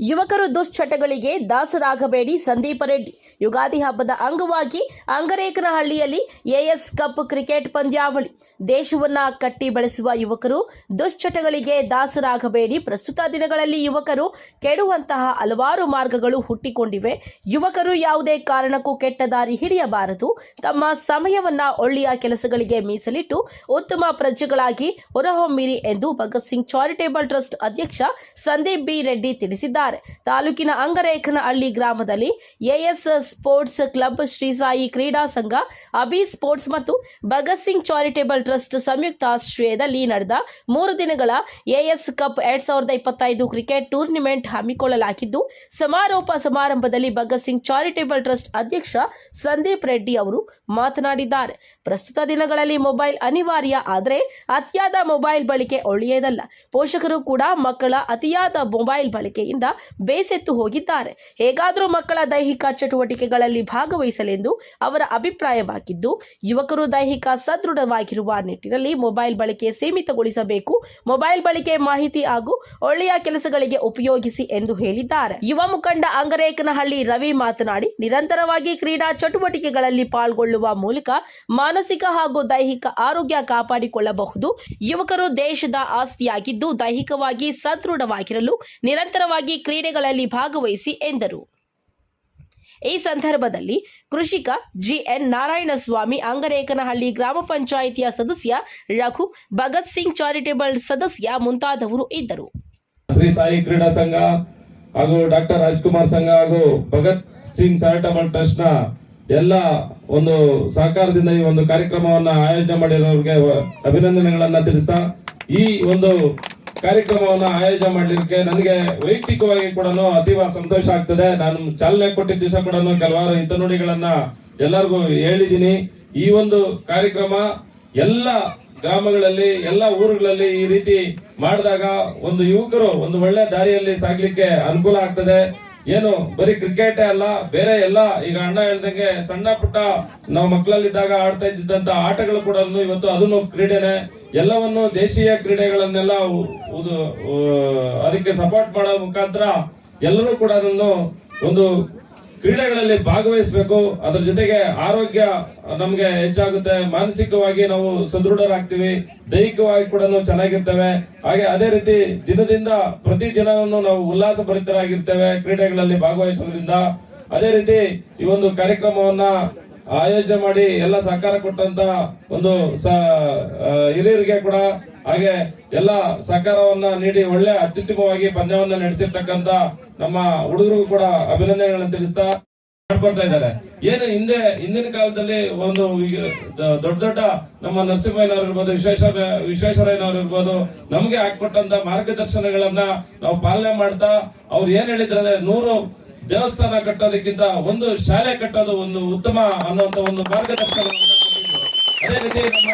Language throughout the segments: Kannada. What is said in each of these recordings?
ಯುವಕರು ದುಶ್ಚಟಗಳಿಗೆ ದಾಸರಾಗಬೇಡಿ. ಸಂದೀಪ ರೆಡ್ಡಿ ಯುಗಾದಿ ಹಬ್ಬದ ಅಂಗವಾಗಿ ಅಂಗರೇಕನಹಳ್ಳಿಯಲ್ಲಿ ಎಎಸ್ ಕಪ್ ಕ್ರಿಕೆಟ್ ಪಂದ್ಯಾವಳಿ. ದೇಶವನ್ನ ಕಟ್ಟಿ ಬೆಳೆಸುವ ಯುವಕರು ದುಶ್ಚಟಗಳಿಗೆ ದಾಸರಾಗಬೇಡಿ. ಪ್ರಸ್ತುತ ದಿನಗಳಲ್ಲಿ ಯುವಕರು ಕೆಡುವಂತಹ ಹಲವಾರು ಮಾರ್ಗಗಳು ಹುಟ್ಟಿಕೊಂಡಿವೆ. ಯುವಕರು ಯಾವುದೇ ಕಾರಣಕ್ಕೂ ಕೆಟ್ಟ ದಾರಿ ಹಿಡಿಯಬಾರದು. ತಮ್ಮ ಸಮಯವನ್ನ ಒಳ್ಳೆಯ ಕೆಲಸಗಳಿಗೆ ಮೀಸಲಿಟ್ಟು ಉತ್ತಮ ಪ್ರಜೆಗಳಾಗಿ ಹೊರಹೊಮ್ಮಿರಿ ಎಂದು ಭಗತ್ ಸಿಂಗ್ ಚಾರಿಟೇಬಲ್ ಟ್ರಸ್ಟ್ ಅಧ್ಯಕ್ಷ ಸಂದೀಪ್ ಬಿ ರೆಡ್ಡಿ ತಿಳಿಸಿದ್ದಾರೆ. ತಾಲೂಕಿನ ಅಂಗರೇಖನಹಳ್ಳಿ ಗ್ರಾಮದಲ್ಲಿ AS sports club Shri Sai ಕ್ರೀಡಾ ಸಂಘ, ಅಭಿ ಸ್ಪೋರ್ಟ್ಸ್ ಮತ್ತು ಭಗತ್ ಸಿಂಗ್ ಚಾರಿಟೇಬಲ್ ಟ್ರಸ್ಟ್ ಸಂಯುಕ್ತ ಆಶ್ರಯದಲ್ಲಿ ನಡೆದ ಮೂರು ದಿನಗಳ ಎಎಸ್ ಕಪ್ ಎರಡ್ ಸಾವಿರದ ಇಪ್ಪತ್ತೈದು ಕ್ರಿಕೆಟ್ ಟೂರ್ನಿಮೆಂಟ್ ಹಮ್ಮಿಕೊಳ್ಳಲಾಗಿದ್ದು, ಸಮಾರೋಪ ಸಮಾರಂಭದಲ್ಲಿ ಭಗತ್ ಸಿಂಗ್ ಚಾರಿಟೇಬಲ್ ಟ್ರಸ್ಟ್ ಅಧ್ಯಕ್ಷ ಸಂದೀಪ್ ರೆಡ್ಡಿ ಅವರು ಮಾತನಾಡಿದ್ದಾರೆ. ಪ್ರಸ್ತುತ ದಿನಗಳಲ್ಲಿ ಮೊಬೈಲ್ ಅನಿವಾರ್ಯ, ಆದರೆ ಅತಿಯಾದ ಮೊಬೈಲ್ ಬಳಕೆ ಒಳ್ಳೆಯದಲ್ಲ. ಪೋಷಕರು ಕೂಡ ಮಕ್ಕಳ ಅತಿಯಾದ ಮೊಬೈಲ್ ಬಳಕೆಯಿಂದ ಬೇಸೆತ್ತು ಹೋಗಿದ್ದಾರೆ. ಹೇಗಾದರೂ ಮಕ್ಕಳ ದೈಹಿಕ ಚಟುವಟಿಕೆಗಳಲ್ಲಿ ಭಾಗವಹಿಸಲೆಂದು ಅವರ ಅಭಿಪ್ರಾಯವಾಗಿದ್ದು, ಯುವಕರು ದೈಹಿಕ ಸದೃಢವಾಗಿರುವ ನಿಟ್ಟಿನಲ್ಲಿ ಮೊಬೈಲ್ ಬಳಕೆ ಸೀಮಿತಗೊಳಿಸಬೇಕು, ಮೊಬೈಲ್ ಬಳಕೆ ಮಾಹಿತಿ ಹಾಗೂ ಒಳ್ಳೆಯ ಕೆಲಸಗಳಿಗೆ ಉಪಯೋಗಿಸಿ ಎಂದು ಹೇಳಿದ್ದಾರೆ. ಯುವ ಮುಖಂಡ ಅಂಗರೇಕನಹಳ್ಳಿ ರವಿ ಮಾತನಾಡಿ, ನಿರಂತರವಾಗಿ ಕ್ರೀಡಾ ಚಟುವಟಿಕೆಗಳಲ್ಲಿ ಪಾಲ್ಗೊಳ್ಳುವ ಮೂಲಕ ಮಾನಸಿಕ ಹಾಗೂ ದೈಹಿಕ ಆರೋಗ್ಯ ಕಾಪಾಡಿಕೊಳ್ಳಬಹುದು. ಯುವಕರು ದೇಶದ ಆಸ್ತಿಯಾಗಿದ್ದು, ದೈಹಿಕವಾಗಿ ಸದೃಢವಾಗಿರಲು ನಿರಂತರವಾಗಿ ಕ್ರೀಡೆಗಳಲ್ಲಿ ಭಾಗವಹಿಸಿ ಎಂದರು. ಈ ಸಂದರ್ಭದಲ್ಲಿ ಕೃಷಿಕ ಜಿಎನ್ ನಾರಾಯಣಸ್ವಾಮಿ ಅಂಗರೇಕನಹಳ್ಳಿ ಗ್ರಾಮ ಪಂಚಾಯಿತಿಯ ಸದಸ್ಯ ರಘು ಭಗತ್ ಸಿಂಗ್ ಚಾರಿಟೇಬಲ್ ಸದಸ್ಯ ಮುಂತಾದವರು ಇದ್ದರು. ಶ್ರೀ ಸಾಯಿ ಕ್ರೀಡಾ ಸಂಘ ಹಾಗೂ ಡಾಕ್ಟರ್ ರಾಜ್ಕುಮಾರ್ ಸಂಘ ಹಾಗೂ ಭಗತ್ ಸಿಂಗ್ ಚಾರಿಟಬಲ್ ಟ್ರಸ್ಟ್ನ ಎಲ್ಲ ಒಂದು ಸಹಕಾರದಿಂದ ಈ ಒಂದು ಕಾರ್ಯಕ್ರಮವನ್ನ ಆಯೋಜನೆ ಮಾಡಿರೋರಿಗೆ ಅಭಿನಂದನೆಗಳನ್ನ ತಿಳಿಸ್ತಾ ಈ ಒಂದು ಕಾರ್ಯಕ್ರಮವನ್ನ ಆಯೋಜನೆ ಮಾಡಲಿಕ್ಕೆ ನನಗೆ ವೈಯಕ್ತಿಕವಾಗಿ ಕೂಡ ಅತೀವ ಸಂತೋಷ ಆಗ್ತದೆ. ನಾನು ಚಾಲನೆ ಕೊಟ್ಟಿದ್ದ ದಿವಸ ಕೂಡ ಕೆಲವಾರು ಹಿತನುಡಿಗಳನ್ನ ಎಲ್ಲರಿಗೂ ಹೇಳಿದ್ದೀನಿ. ಈ ಒಂದು ಕಾರ್ಯಕ್ರಮ ಎಲ್ಲ ಗ್ರಾಮಗಳಲ್ಲಿ, ಎಲ್ಲ ಊರುಗಳಲ್ಲಿ ಈ ರೀತಿ ಮಾಡಿದಾಗ ಒಂದು ಯುವಕರು ಒಂದು ಒಳ್ಳೆ ದಾರಿಯಲ್ಲಿ ಸಾಗ್ಲಿಕ್ಕೆ ಅನುಕೂಲ ಆಗ್ತದೆ. ಏನು, ಬರೀ ಕ್ರಿಕೆಟ್ ಅಲ್ಲ, ಬೇರೆ ಎಲ್ಲ, ಈಗ ಅಣ್ಣ ಹೇಳ್ದಂಗೆ ಸಣ್ಣ ಪುಟ್ಟ ನಾವು ಮಕ್ಕಳಲ್ಲಿದ್ದಾಗ ಆಡ್ತಾ ಇದ್ದಂತ ಆಟಗಳು ಕೂಡ ಇವತ್ತು ಅದನ್ನು ಕ್ರೀಡೆನೆ. ಎಲ್ಲವನ್ನು ದೇಶೀಯ ಕ್ರೀಡೆಗಳನ್ನೆಲ್ಲ ಅದಕ್ಕೆ ಸಪೋರ್ಟ್ ಮಾಡೋ ಮುಖಾಂತರ ಎಲ್ಲರೂ ಕೂಡ ಅದನ್ನು ಒಂದು ಕ್ರೀಡೆಗಳಲ್ಲಿ ಭಾಗವಹಿಸಬೇಕು. ಅದ್ರ ಜೊತೆಗೆ ಆರೋಗ್ಯ ನಮ್ಗೆ ಹೆಚ್ಚಾಗುತ್ತೆ. ಮಾನಸಿಕವಾಗಿ ನಾವು ಸದೃಢರಾಗ್ತೀವಿ. ದೈಹಿಕವಾಗಿ ಕೂಡ ಚೆನ್ನಾಗಿರ್ತೇವೆ. ಹಾಗೆ ಅದೇ ರೀತಿ ದಿನದಿಂದ ಪ್ರತಿ ದಿನವನ್ನು ನಾವು ಉಲ್ಲಾಸ ಭರಿತರಾಗಿರ್ತೇವೆ ಕ್ರೀಡೆಗಳಲ್ಲಿ ಭಾಗವಹಿಸೋದ್ರಿಂದ. ಅದೇ ರೀತಿ ಈ ಒಂದು ಕಾರ್ಯಕ್ರಮವನ್ನ ಆಯೋಜನೆ ಮಾಡಿ ಎಲ್ಲ ಸಹಕಾರ ಕೊಟ್ಟಂತ ಒಂದು ಹಿರಿಯರಿಗೆ ಕೂಡ ಹಾಗೆ ಎಲ್ಲ ಸಹಕಾರವನ್ನ ನೀಡಿ ಒಳ್ಳೆ ಅತ್ಯುತ್ತಮವಾಗಿ ಪಂದ್ಯವನ್ನ ನಡೆಸಿರ್ತಕ್ಕಂತ ನಮ್ಮ ಹುಡುಗರಿಗೂ ಕೂಡ ಅಭಿನಂದನೆಗಳನ್ನ ತಿಳಿಸ್ತಾ ಮಾಡ್ಕೊಳ್ತಾ ಇದ್ದಾರೆ ಏನು ಹಿಂದೆ, ಹಿಂದಿನ ಕಾಲದಲ್ಲಿ ಒಂದು ದೊಡ್ಡ ದೊಡ್ಡ ನಮ್ಮ ನರಸಿಂಹಯ್ಯನವ್ರು ಇರ್ಬೋದು ವಿಶ್ವೇಶ ವಿಶ್ವೇಶ್ವರಯ್ಯನವ್ರು ಇರ್ಬೋದು, ನಮ್ಗೆ ಹಾಕೊಟ್ಟಂತ ಮಾರ್ಗದರ್ಶನಗಳನ್ನ ನಾವು ಪಾಲನೆ ಮಾಡ್ತಾ, ಅವ್ರು ಏನ್ ಹೇಳಿದ್ರೆ ನೂರು ದೇವಸ್ಥಾನ ಕಟ್ಟೋದಕ್ಕಿಂತ ಒಂದು ಶಾಲೆ ಕಟ್ಟೋದು ಒಂದು ಉತ್ತಮ ಅನ್ನುವಂತ ಒಂದು ಮಾರ್ಗದರ್ಶನ. ಅದೇ ರೀತಿ ನಮ್ಮ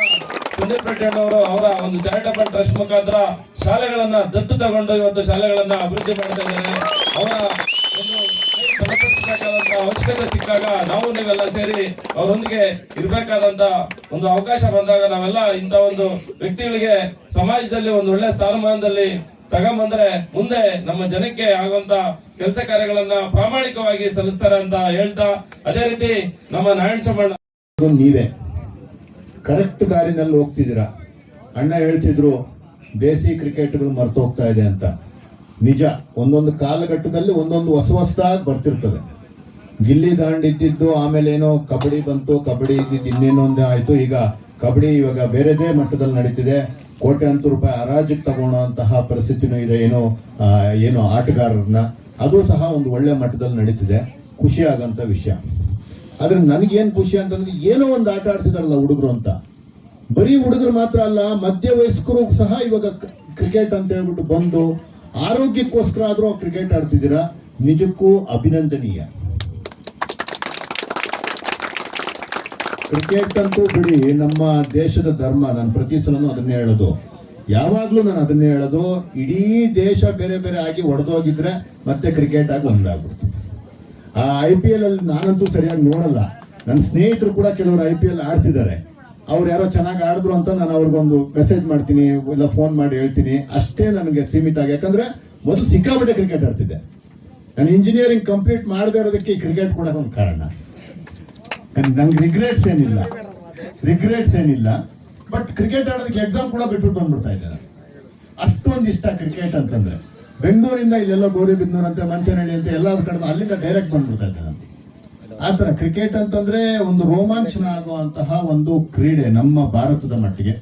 ರೆಡ್ಡಿ ಅವರು ಒಂದು ಚಾರಿಟಬಲ್ ಟ್ರಸ್ಟ್ ಮುಖಾಂತರ ಶಾಲೆಗಳನ್ನ ದತ್ತು ತಗೊಂಡು ಇವತ್ತು ಶಾಲೆಗಳನ್ನ ಅಭಿವೃದ್ಧಿ ಮಾಡ್ತಾ ಇದ್ದಾರೆ. ಅವರ ಅವಶ್ಯಕತೆ ಸಿಕ್ಕಾಗ ನಾವು ನೀವೆಲ್ಲ ಸೇರಿ ಅವರೊಂದಿಗೆ ಇರಬೇಕಾದಂತ ಒಂದು ಅವಕಾಶ ಬಂದಾಗ ನಾವೆಲ್ಲ ಇಂತ ಒಂದು ವ್ಯಕ್ತಿಗಳಿಗೆ ಸಮಾಜದಲ್ಲಿ ಒಂದು ಒಳ್ಳೆ ಸ್ಥಾನಮಾನದಲ್ಲಿ ತಗೊಂಬಂದ್ರೆ ಮುಂದೆ ನಮ್ಮ ಜನಕ್ಕೆ ಆಗುವಂತ ಕೆಲಸ ಕಾರ್ಯಗಳನ್ನ ಪ್ರಾಮಾಣಿಕವಾಗಿ ಸಲ್ಲಿಸ್ತಾರೆ ಅಂತ ಹೇಳ್ತಾ, ಅದೇ ರೀತಿ ನಮ್ಮ ನಾರಾಯಣ ನೀವೇ. ಕರೆಕ್ಟ್ ದಾರಿನಲ್ಲಿ ಹೋಗ್ತಿದ್ದೀರಾ? ಅಣ್ಣ ಹೇಳ್ತಿದ್ರು ದೇಸಿ ಕ್ರಿಕೆಟ್ಗಳು ಮರೆತು ಹೋಗ್ತಾ ಇದೆ ಅಂತ. ನಿಜ, ಒಂದೊಂದು ಕಾಲಘಟ್ಟದಲ್ಲಿ ಒಂದೊಂದು ಹೊಸ ಹೊಸದಾಗಿ ಬರ್ತಿರ್ತದೆ. ಗಿಲ್ಲಿ ದಾಂಡ್ ಇದ್ದಿದ್ದು ಆಮೇಲೆ ಏನೋ ಕಬಡ್ಡಿ ಬಂತು, ಕಬಡ್ಡಿ ಇದ್ದಿದ್ದು ಇನ್ನೇನೋ ಒಂದು ಆಯಿತು. ಈಗ ಕಬಡ್ಡಿ ಇವಾಗ ಬೇರೆದೇ ಮಟ್ಟದಲ್ಲಿ ನಡೀತಿದೆ. ಕೋಟ್ಯಾಂತರ ರೂಪಾಯಿ ಹರಾಜಿಗೆ ತಗೊಳ್ಳೋಂತಹ ಪರಿಸ್ಥಿತಿನೂ ಇದೆ ಏನೋ ಏನೋ ಆಟಗಾರರನ್ನ. ಅದು ಸಹ ಒಂದು ಒಳ್ಳೆ ಮಟ್ಟದಲ್ಲಿ ನಡೀತಿದೆ. ಖುಷಿ ವಿಷಯ. ಆದ್ರೆ ನನಗೇನು ಖುಷಿ ಅಂತಂದ್ರೆ ಏನೋ ಒಂದು ಆಟ ಆಡ್ತಿದಾರಲ್ಲ ಹುಡುಗರು ಅಂತ. ಬರೀ ಹುಡುಗರು ಮಾತ್ರ ಅಲ್ಲ ಮಧ್ಯ ವಯಸ್ಕರು ಸಹ ಇವಾಗ ಕ್ರಿಕೆಟ್ ಅಂತ ಹೇಳ್ಬಿಟ್ಟು ಬಂದು ಆರೋಗ್ಯಕ್ಕೋಸ್ಕರ ಆದ್ರೂ ಕ್ರಿಕೆಟ್ ಆಡ್ತಿದ್ದೀರಾ? ನಿಜಕ್ಕೂ ಅಭಿನಂದನೀಯ. ಕ್ರಿಕೆಟ್ ಅಂತೂ ಬಿಡಿ, ನಮ್ಮ ದೇಶದ ಧರ್ಮ, ನಾನು ಪ್ರತಿ ಸಲನೂ ಅದನ್ನೇ ಹೇಳೋದು. ಯಾವಾಗ್ಲೂ ನಾನು ಅದನ್ನೇ ಹೇಳೋದು, ಇಡೀ ದೇಶ ಬೇರೆ ಬೇರೆ ಆಗಿ ಒಡೆದೋಗಿದ್ರೆ ಮತ್ತೆ ಕ್ರಿಕೆಟ್ ಆಗಿ ಒಂದಾಗ್ಬಿಡ್ತು. ಆ ಐ ಪಿ ಎಲ್ ಅಲ್ಲಿ ನಾನಂತೂ ಸರಿಯಾಗಿ ನೋಡಲ್ಲ. ನನ್ನ ಸ್ನೇಹಿತರು ಕೂಡ ಕೆಲವರು ಐ ಪಿ ಎಲ್ ಆಡ್ತಿದ್ದಾರೆ. ಅವ್ರು ಯಾರೋ ಚೆನ್ನಾಗಿ ಆಡಿದ್ರು ಅಂತ ನಾನು ಅವ್ರಿಗೊಂದು ಮೆಸೇಜ್ ಮಾಡ್ತೀನಿ, ಇಲ್ಲ ಫೋನ್ ಮಾಡಿ ಹೇಳ್ತೀನಿ. ಅಷ್ಟೇ ನನಗೆ ಸೀಮಿತ ಆಗಿ. ಯಾಕಂದ್ರೆ ಮೊದಲು ಸಿಕ್ಕಾಪಟ್ಟೆ ಕ್ರಿಕೆಟ್ ಆಡ್ತಿದ್ದೆ. ನಾನು ಇಂಜಿನಿಯರಿಂಗ್ ಕಂಪ್ಲೀಟ್ ಮಾಡದೇ ಇರೋದಕ್ಕೆ ಕ್ರಿಕೆಟ್ ಕೂಡ ಒಂದು ಕಾರಣ. ನಂಗೆ ರಿಗ್ರೆಟ್ಸ್ ಏನಿಲ್ಲ. ರಿಗ್ರೆಟ್ಸ್ ಏನಿಲ್ಲ. ಬಟ್ ಕ್ರಿಕೆಟ್ ಆಡೋದಕ್ಕೆ ಎಕ್ಸಾಮ್ ಕೂಡ ಬಿಟ್ಬಿಟ್ಟು ಬಂದ್ಬಿಡ್ತಾ ಇದ್ದಾರೆ. ಅಷ್ಟೊಂದು ಇಷ್ಟ ಕ್ರಿಕೆಟ್ ಅಂತಂದ್ರೆ. ಬೆಂಗಳೂರಿಂದ ಇಲ್ಲೆಲ್ಲ ಗೌರಿಬಿದ್ನೂರು ಅಂತ ಮಂಚನಹಳ್ಳಿ ಅಂತ ಎಲ್ಲ ಕಡೆ ಅಲ್ಲಿಂದ ಡೈರೆಕ್ಟ್ ಬಂದ್ಬಿಡ್ತಾ ಇದ್ದೆ ನಾನು ಆತರ ಕ್ರಿಕೆಟ್ ಅಂತಂದ್ರೆ ಒಂದು ರೋಮಾಂಚನ ಆಗುವಂತಹ ಒಂದು ಕ್ರೀಡೆ ನಮ್ಮ ಭಾರತದ ಮಟ್ಟಿಗೆ.